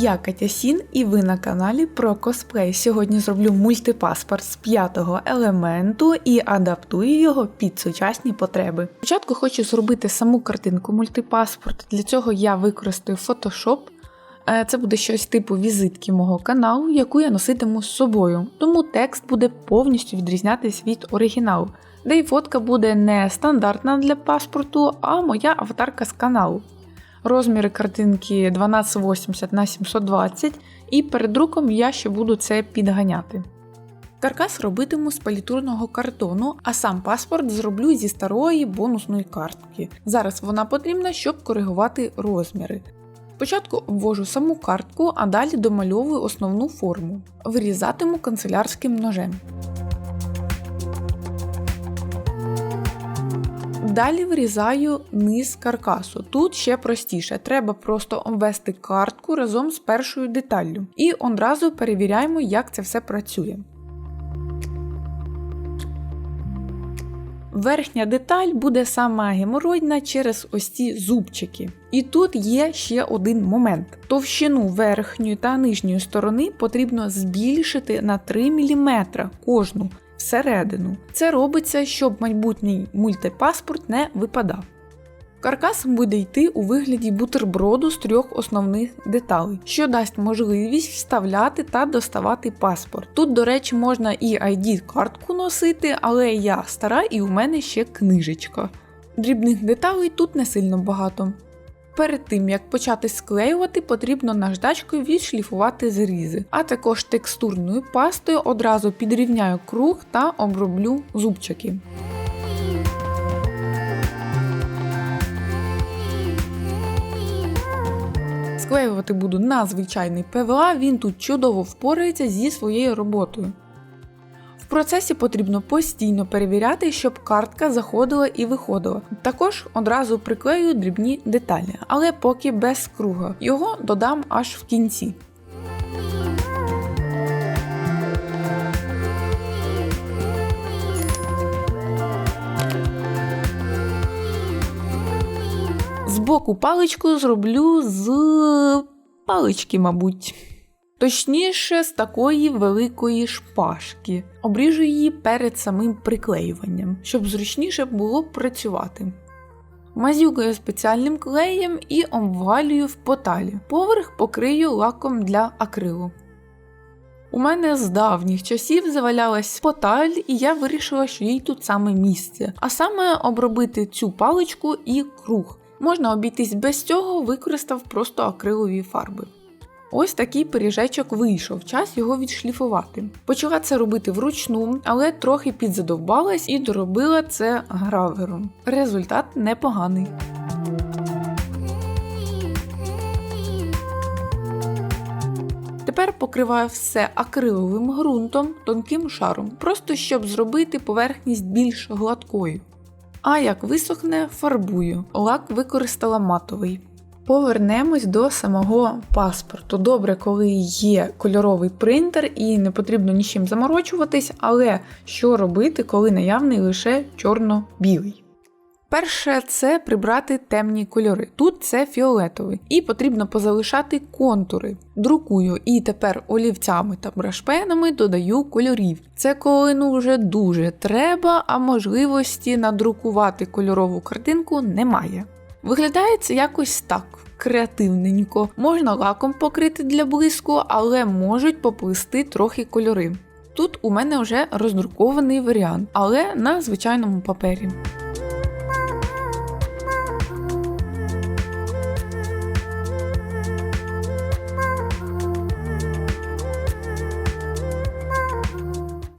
Я Катя Сін і ви на каналі про косплей. Сьогодні зроблю мультипаспорт з п'ятого елементу і адаптую його під сучасні потреби. Спочатку хочу зробити саму картинку мультипаспорт. Для цього я використаю Photoshop. Е, Це буде щось типу візитки мого каналу, яку я носитиму з собою. Тому текст буде повністю відрізнятись від оригіналу. Де і фотка буде не стандартна для паспорту, а моя аватарка з каналу. Розміри картинки 1280 на 720 і перед друком я ще буду це підганяти. Каркас робитиму з палітурного картону, а сам паспорт зроблю зі старої бонусної картки. Зараз вона потрібна, щоб коригувати розміри. Спочатку обвожу саму картку, а далі домальовую основну форму. Вирізатиму канцелярським ножем. Далі вирізаю низ каркасу. Тут ще простіше. Треба просто обвести картку разом з першою деталлю. І одразу перевіряємо, як це все працює. Верхня деталь буде сама геморроїдна через ось ці зубчики. І тут є ще один момент: товщину верхньої та нижньої сторони потрібно збільшити на 3 мм кожну всередину. Це робиться, щоб майбутній мультипаспорт не випадав. Каркас буде йти у вигляді бутерброду з трьох основних деталей, що дасть можливість вставляти та доставати паспорт. Тут, до речі, можна і ID-картку носити, але я стара і у мене ще книжечка. Дрібних деталей тут не сильно багато. Перед тим як почати склеювати, потрібно наждачкою відшліфувати зрізи, а також текстурною пастою одразу підрівняю круг та оброблю зубчики. Склеювати буду на звичайний ПВА, він тут чудово впорається зі своєю роботою. Процесі потрібно постійно перевіряти, щоб картка заходила і виходила. Також одразу приклею дрібні деталі, але поки без круга. Його додам аж в кінці. Збоку паличку зроблю з палички, мабуть. Точніше, з такої великої шпажки. Обріжу її перед самим приклеюванням, щоб зручніше було працювати. Мазюкаю спеціальним клеєм і обвалюю в поталі. Поверх покрию лаком для акрилу. У мене з давніх часів завалялась поталь, і я вирішила, що їй тут саме місце, а саме обробити цю паличку і круг. Можна обійтись без цього, використав просто акрилові фарби. Ось такий пиріжечок вийшов, час його відшліфувати. Почала це робити вручну, але трохи підзадовбалась і доробила це гравером. Результат непоганий. Тепер покриваю все акриловим ґрунтом тонким шаром, просто щоб зробити поверхність більш гладкою. А як висохне, фарбую. Лак використала матовий. Повернемось до самого паспорту. Добре, коли є кольоровий принтер і не потрібно нічим заморочуватись, але що робити, коли наявний лише чорно-білий? Перше це прибрати темні кольори. Тут це фіолетовий, і потрібно позалишати контури. Друкую і тепер олівцями та брашпенами додаю кольорів. Це коли ну вже дуже треба, а можливості надрукувати кольорову картинку немає. Виглядає це якось так. Креативненько. Можна лаком покрити для блиску, але можуть поплисти трохи кольори. Тут у мене вже роздрукований варіант, але на звичайному папері.